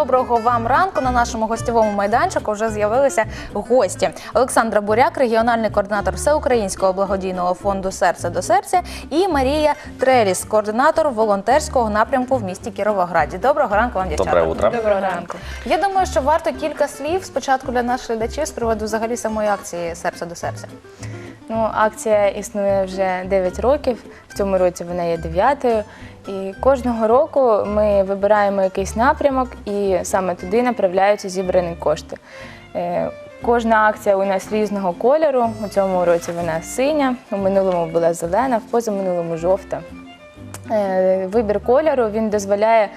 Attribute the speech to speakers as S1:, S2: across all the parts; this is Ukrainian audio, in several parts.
S1: доброго вам ранку. На нашому гостєвому майданчику вже з'явилися гості. Олександра Буряк, регіональний координатор Всеукраїнського благодійного фонду Серце до серця, і Марія Треліс, координатор волонтерського напрямку в місті Кіровограді. Доброго ранку вам, дівчата.
S2: Доброе утро.
S3: Доброго ранку.
S1: Я думаю, що варто кілька слів спочатку для наших глядачів з приводу взагалі самої акції Серце до серця.
S3: Ну, акція існує вже 9 років. В цьому році вона є дев'ятою. І кожного року ми вибираємо якийсь напрямок, і саме туди направляються зібрані кошти. Е, Кожна акція у нас різного кольору. У цьому році вона синя, у минулому була зелена, в позаминулому жовта. Е, Вибір кольору він дозволяє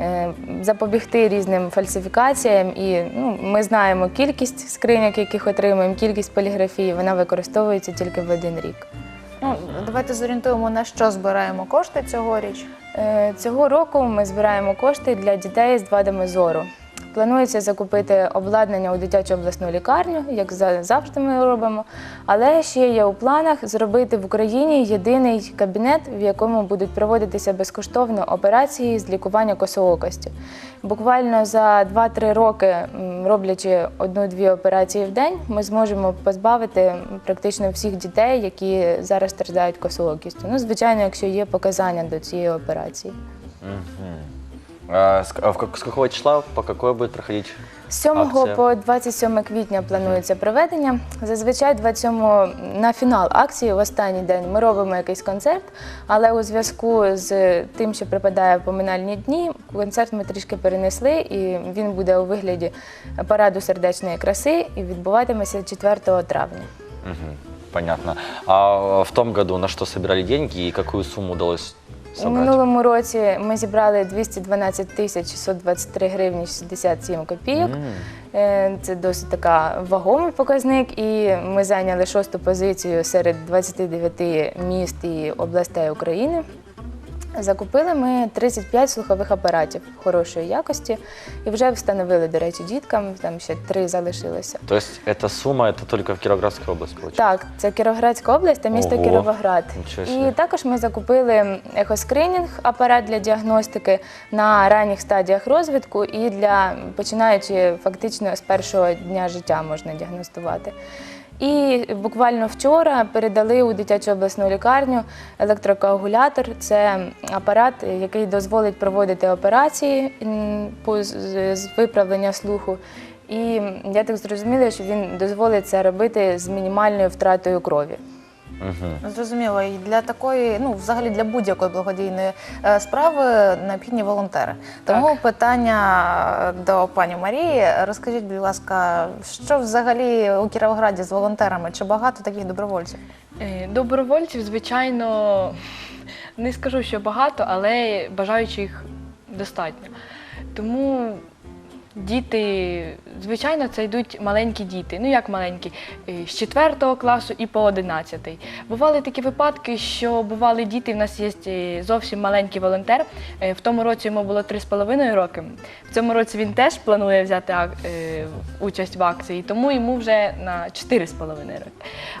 S3: е, запобігти різним фальсифікаціям. І ну, ми знаємо кількість скриньок, яких отримуємо, кількість поліграфії, вона використовується тільки в один рік.
S1: Ну, давайте зорієнтуємо, на що збираємо кошти цьогоріч.
S3: Е, Цього року ми збираємо кошти для дітей з вадами зору. Планується закупити обладнання у дитячу обласну лікарню, як за- завжди ми робимо. Але ще є у планах зробити в Україні єдиний кабінет, в якому будуть проводитися безкоштовно операції з лікування косоокості. Буквально за 2-3 роки, роблячи одну-дві операції в день, ми зможемо позбавити практично всіх дітей, які зараз страждають косоокістю. Ну, звичайно, якщо є показання до цієї операції.
S2: А с, а в как- с какого числа, по какой будет проходить?
S3: З 7
S2: Акція.
S3: по 27 квітня планується проведення. Зазвичай 27 на фінал акції в останній день ми робимо якийсь концерт, але у зв'язку з тим, що припадає поминальні дні, концерт ми трішки перенесли, і він буде у вигляді параду сердечної краси і відбуватиметься 4 травня.
S2: Мгм, Понятно. А в том году на что собирали деньги и какую сумму удалось
S3: У минулому році ми зібрали 212 тисяч 623 гривні 67 копійок.
S2: М,
S3: Е, Це досить така вагомий показник, і ми зайняли шосту позицію серед 29 міст і областей України. Закупили ми 35 слухових апаратів хорошої якості і вже встановили, до речі, діткам. Там ще три залишилося.
S2: То есть эта сумма это только в Кировоградской области получается?
S3: Так, це Кіровоградська область та місто
S2: Ого,
S3: Кіровоград.
S2: нічого.
S3: І також ми закупили ехоскринінг, апарат для діагностики на ранніх стадіях розвитку і для починаючи фактично з першого дня життя можна діагностувати. І буквально вчора передали у дитячу обласну лікарню електрокоагулятор. Це апарат, який дозволить проводити операції з виправлення слуху. І я так зрозуміла, що він дозволить це робити з мінімальною втратою крові.
S2: Мгм.
S1: Зрозуміло, і для такої, ну взагалі для будь-якої благодійної е, справи необхідні волонтери. Тому питання до пані Марії. Розкажіть, будь ласка, що взагалі у Кіровограді з волонтерами? Чи багато таких добровольців?
S4: Е, Добровольців, звичайно, не скажу, що багато, але бажаючих достатньо. Тому діти, звичайно, це йдуть маленькі діти. Ну як маленькі, е, з 4 класу і по 11. Бували такі випадки, що бували діти. В нас є е, зовсім маленький волонтер. Е, В тому році йому було 3,5 роки. В цьому році він теж планує взяти участь в акції, тому йому вже на 4,5 роки.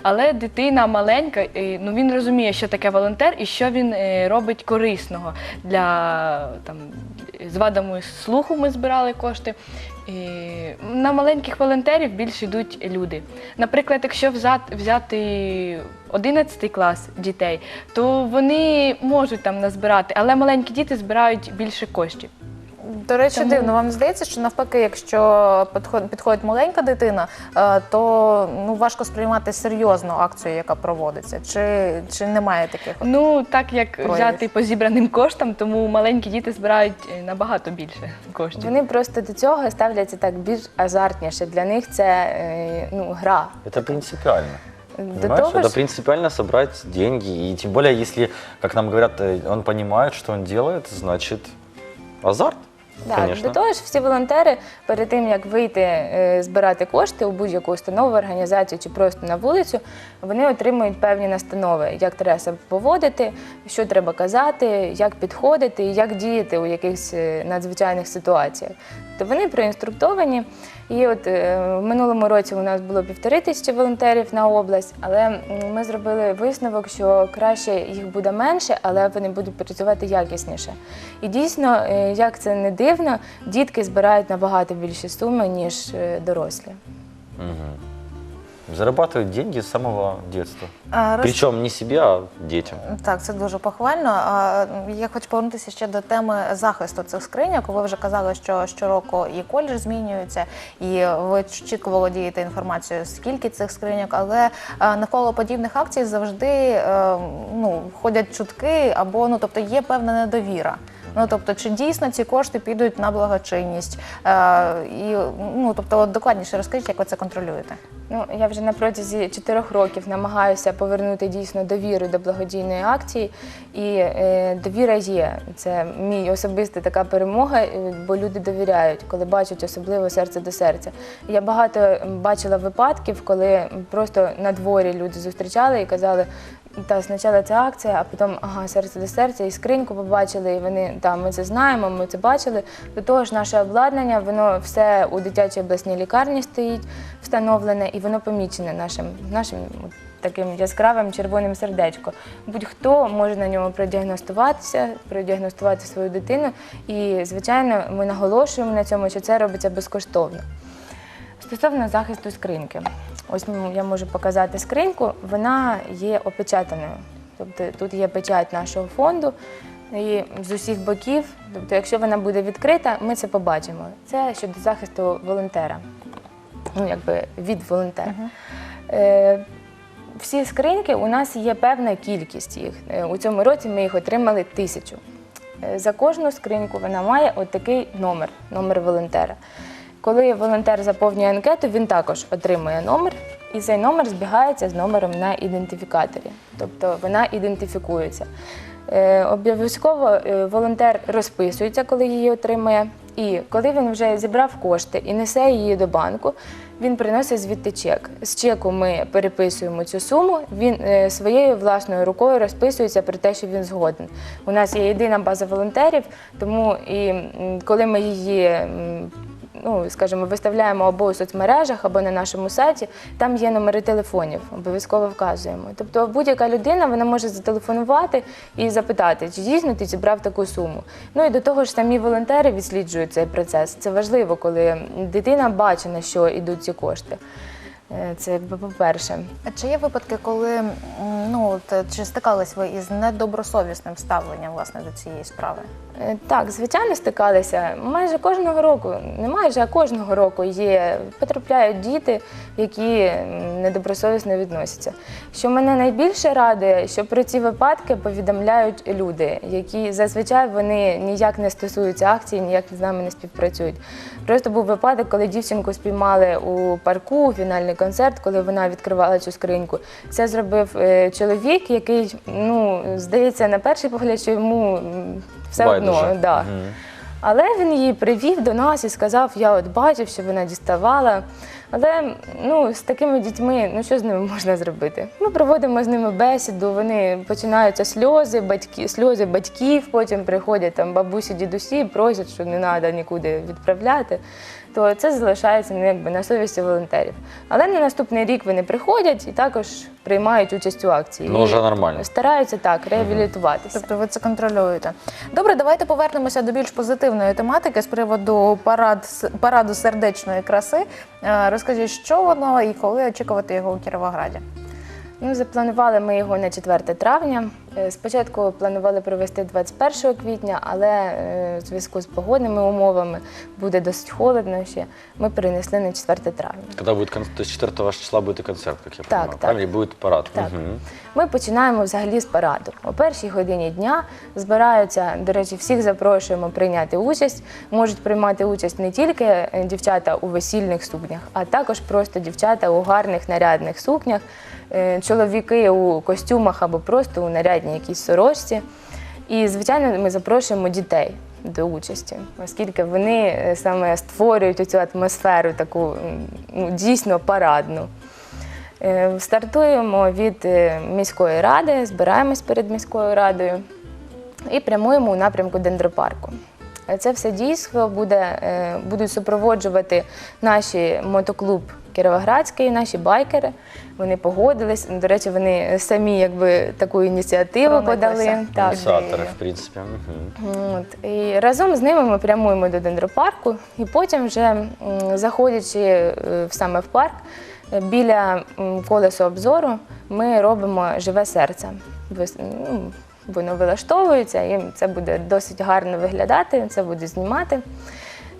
S4: Але дитина маленька, ну він розуміє, що таке волонтер і що він робить корисного для там, з вадами слуху. Ми збирали кошти. І на маленьких волонтерів більше йдуть люди. Наприклад, якщо взяти 11 клас дітей, то вони можуть там назбирати, але маленькі діти збирають більше коштів.
S1: До речі,
S4: Тому-
S1: дивно, вам здається, що навпаки, якщо підход- підходить маленька дитина, е, то ну важко сприймати серйозно акцію, яка проводиться. Чи, чи немає таких? от?
S4: Ну так як
S1: Проявів.
S4: взяти по зібраним коштам, тому маленькі діти збирають е, набагато більше коштів.
S3: Вони просто до цього ставляться так більш азартніше. Для них це е, ну, гра.
S2: Это принципиально.
S3: До
S2: Понимаешь,
S3: того
S2: это
S3: ж,
S2: принципиально собрать деньги. И тем более, если, как нам говорят, э, он понимает, что он делает, значит азарт.
S3: Да,
S2: Конечно.
S3: до того ж, всі волонтери перед тим як вийти е, збирати кошти у будь-яку установу, організацію чи просто на вулицю, вони отримують певні настанови, як треба себе поводити, що треба казати, як підходити, як діяти у якихось е, надзвичайних ситуаціях. То вони проінструктовані І от е, в минулому році у нас було півтори тисячі волонтерів на область, але ми зробили висновок, що краще їх буде менше, але вони будуть працювати якісніше. І дійсно, е, як це не дивно, дітки збирають набагато більші суми, ніж е, дорослі.
S2: Мгм. Зарабатывают деньги с самого детства.
S1: А, роз-
S2: Причем не себе, а детям.
S1: Так, це дуже похвально. А я хочу повернутися ще до теми захисту цих скриньок. Ви вже казали, що щороку і коледж змінюється, і ви чітко володієте інформацією, скільки цих скриньок, але е, навколо подібних акцій завжди е, ну, ходять чутки або ну, тобто є певна недовіра. Ну тобто, чи дійсно ці кошти підуть на благочинність? Е, і ну тобто, от докладніше розкажіть, як ви це контролюєте?
S3: Ну, я вже на протязі чотирьох років намагаюся повернути дійсно довіру до благодійної акції, і е, довіра є. Це мій особиста така перемога, е, бо люди довіряють, коли бачать особливо серце до серця. Я багато бачила випадків, коли просто на дворі люди зустрічали і казали. Та спочатку ця акція, а потім ага, серце до серця, і скриньку побачили, і вони та ми це знаємо, ми це бачили. До того ж, наше обладнання, воно все у дитячій обласній лікарні стоїть встановлене, і воно помічене нашим, нашим таким яскравим червоним сердечко. Будь-хто може на ньому продіагностуватися, продіагностувати свою дитину. І, звичайно, ми наголошуємо на цьому, що це робиться безкоштовно. Стосовно захисту скриньки, ось ну, я можу показати скриньку, вона є опечатаною. Тобто тут є печать нашого фонду і з усіх боків. Тобто, якщо вона буде відкрита, ми це побачимо. Це щодо захисту волонтера, ну якби від волонтера. Е, всі скриньки у нас є певна кількість їх. Е, У цьому році ми їх отримали тисячу. Е, За кожну скриньку вона має от такий номер, номер волонтера. Коли волонтер заповнює анкету, він також отримує номер, і цей номер збігається з номером на ідентифікаторі. Тобто вона ідентифікується. Е, Обов'язково е, волонтер розписується, коли її отримує. І коли він вже зібрав кошти і несе її до банку, він приносить звідти чек. З чеку ми переписуємо цю суму. Він е, своєю власною рукою розписується про те, що він згоден. У нас є єдина база волонтерів, тому і коли ми її. Ну, скажімо, виставляємо або у соцмережах, або на нашому сайті, там є номери телефонів, обов'язково вказуємо. Тобто будь-яка людина вона може зателефонувати і запитати, чи дійсно ти зібрав таку суму. Ну і до того ж, самі волонтери відсліджують цей процес. Це важливо, коли дитина бачить, на що йдуть ці кошти. Е, Це якби по-перше.
S1: Чи є випадки, коли ну от, е, чи стикались ви із недобросовісним ставленням власне до цієї справи?
S3: Е, Так, звичайно, стикалися. Майже кожного року, не майже, а кожного року є, потрапляють діти, які недобросовісно відносяться. Що мене найбільше радує, що про ці випадки повідомляють люди, які зазвичай вони ніяк не стосуються акції, ніяк з нами не співпрацюють. Просто був випадок, коли дівчинку спіймали у парку, у фінальний концерт, коли вона відкривала цю скриньку. Це зробив е, чоловік, який, ну, здається, на перший погляд, що йому все
S2: Байдуже.
S3: одно. Да.
S2: Мгм.
S3: Але він її привів до нас і сказав: я от бачив, що вона діставала. Але ну, з такими дітьми, ну що з ними можна зробити? Ми проводимо з ними бесіду, вони починаються сльози, батьки, сльози батьків, потім приходять там бабусі, дідусі, просять, що не треба нікуди відправляти. То це залишається ну, якби, на совісті волонтерів. Але на наступний рік вони приходять і також приймають участь у акції.
S2: Ну, вже нормально.
S3: Стараються так реабілітуватися.
S1: Тобто ви це контролюєте. Добре, давайте повернемося до більш позитивної тематики з приводу парад, параду сердечної краси. Е, Розкажіть, що воно і коли очікувати його у Кіровограді?
S3: Ну, запланували ми його на 4 травня. Е, Спочатку планували провести 21 квітня, але е, в зв'язку з погодними умовами буде досить холодно ще. Ми перенесли на 4 травня.
S2: Когда будет, кон- то есть 4 числа будет и концерт, как я
S3: Так,
S2: понимаю,
S3: так.
S2: правильно? И будет парад.
S3: Так.
S2: Мгм.
S3: Ми починаємо взагалі з параду. О першій годині дня збираються, до речі, всіх запрошуємо прийняти участь. Можуть приймати участь не тільки е, дівчата у весільних сукнях, а також просто дівчата у гарних нарядних сукнях, чоловіки у костюмах або просто у нарядній якійсь сорочці. І, звичайно, ми запрошуємо дітей до участі, оскільки вони е, саме створюють цю атмосферу таку ну, дійсно парадну. Е, Стартуємо від е, міської ради, збираємось перед міською радою і прямуємо у напрямку дендропарку. Це все дійство буде, будуть супроводжувати наші мотоклуб Кіровоградський, наші байкери. Вони погодились. До речі, вони самі якби таку ініціативу подали. Так.
S2: Инициаторы, в принципе. мгм.
S3: От. І разом з ними ми прямуємо до дендропарку, і потім, вже м, заходячи е, в- саме в парк, е, біля м, колесу обзору ми робимо живе серце. Вис- ну, Воно вилаштовується, і це буде досить гарно виглядати, це буде знімати.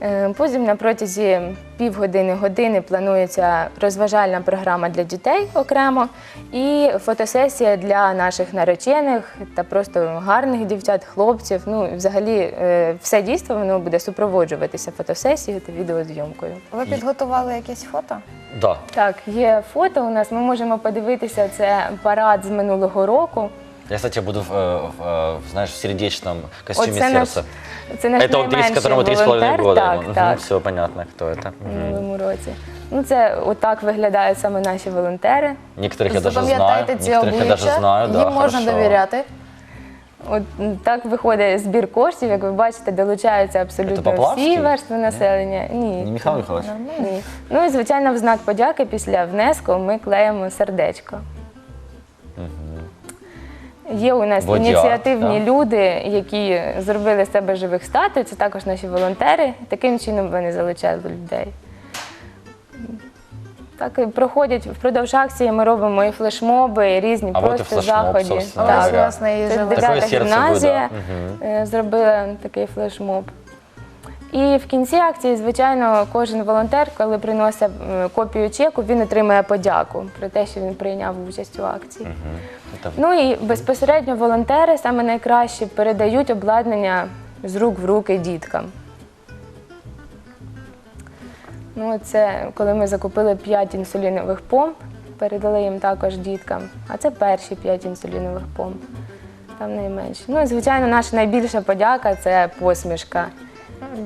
S3: Е, Потім на протязі півгодини-години планується розважальна програма для дітей окремо і фотосесія для наших наречених та просто гарних дівчат, хлопців. Ну, і взагалі, е, все дійство воно буде супроводжуватися фотосесією та відеозйомкою.
S1: Ви підготували якісь фото?
S2: Да.
S3: Так, є фото у нас. Ми можемо подивитися. Це парад з минулого року.
S2: Я, кстати, буду, в, э, в, э, знаешь, в сердечном костюме
S3: Оце наш,
S2: сердца.
S3: це наш
S2: это он,
S3: найменший
S2: которому три с половиной
S3: волонтер.
S2: года.
S3: Так,
S2: ему.
S3: так.
S2: Все понятно, кто это.
S3: в
S2: Мгм.
S3: минулому році. Ну, це отак виглядають саме наші волонтери.
S2: Некоторых я даже знаю,
S1: Запам'ятайте ці
S2: некоторых я даже
S1: обличчя,
S2: знаю, да,
S1: їм можна
S2: хорошо.
S1: довіряти.
S3: От м, так виходить збір коштів. Як ви бачите, долучаються
S2: Це
S3: абсолютно
S2: Поплавський?
S3: всі верстви населення. Ні.
S2: Не Михаил Михайлович?
S3: Ні. Ну і звичайно, в знак подяки після внеску ми клеїмо сердечко. Є у нас
S2: Бодіарт,
S3: ініціативні
S2: так.
S3: люди, які зробили з себе живих статуй. Це також наші волонтери. Таким чином вони залучали людей. Так і проходять впродовж акції. Ми робимо і флешмоби, і різні
S2: А от і
S3: просто
S2: флешмоб,
S3: заходи.
S2: собственно
S1: Ось,
S2: говоря.
S1: власне, і
S3: Це.
S2: Такое
S3: дев'ята гімназія
S2: буде,
S3: е, зробила такий флешмоб. І в кінці акції, звичайно, кожен волонтер, коли приносить е, копію чеку, він отримує подяку про те, що він прийняв участь у акції.
S2: Это
S3: Ну і безпосередньо волонтери саме найкраще передають обладнання з рук в руки діткам. Ну, це коли ми закупили 5 інсулінових помп, передали їм також діткам. А це перші 5 інсулінових помп. Там найменше. Ну і звичайно, наша найбільша подяка це посмішка.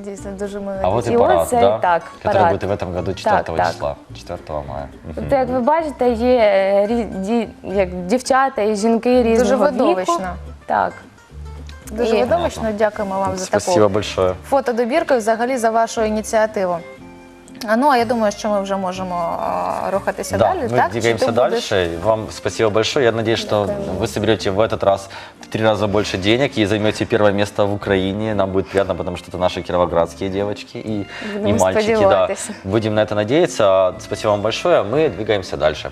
S1: Дійсно, дуже мило.
S2: А вот и
S3: И
S2: парад,
S3: оцей,
S2: да?
S3: так,
S2: Который
S3: парад.
S2: будет в этом году 4
S3: Так, так.
S2: числа, 4 мая. Мгм.
S3: Тобто, як ви бачите, є е, рі- ді- як дівчата і жінки різного
S1: Дуже
S3: віку.
S1: видовищно.
S3: Так.
S1: Дуже
S3: І-
S1: видовищно. Дякуємо вам за
S2: Спасибо
S1: таку
S2: большое.
S1: фотодобірку і взагалі за вашу ініціативу. А, Ну, а я думаю, що ми вже можемо а, рухатися
S2: Да,
S1: далі.
S2: мы
S1: так? Чи
S2: двигаемся
S1: ти будеш-
S2: дальше. Вам спасибо большое. Я надеюсь, что
S3: Дякуємо.
S2: вы соберете в этот раз в три раза больше денег и займете первое место в Украине. Нам будет приятно, потому что это наши кировоградские девочки и, и
S3: Будем
S2: мальчики. Да.
S3: сподеваться.
S2: Будем на это надеяться. Спасибо вам большое. Мы двигаемся дальше.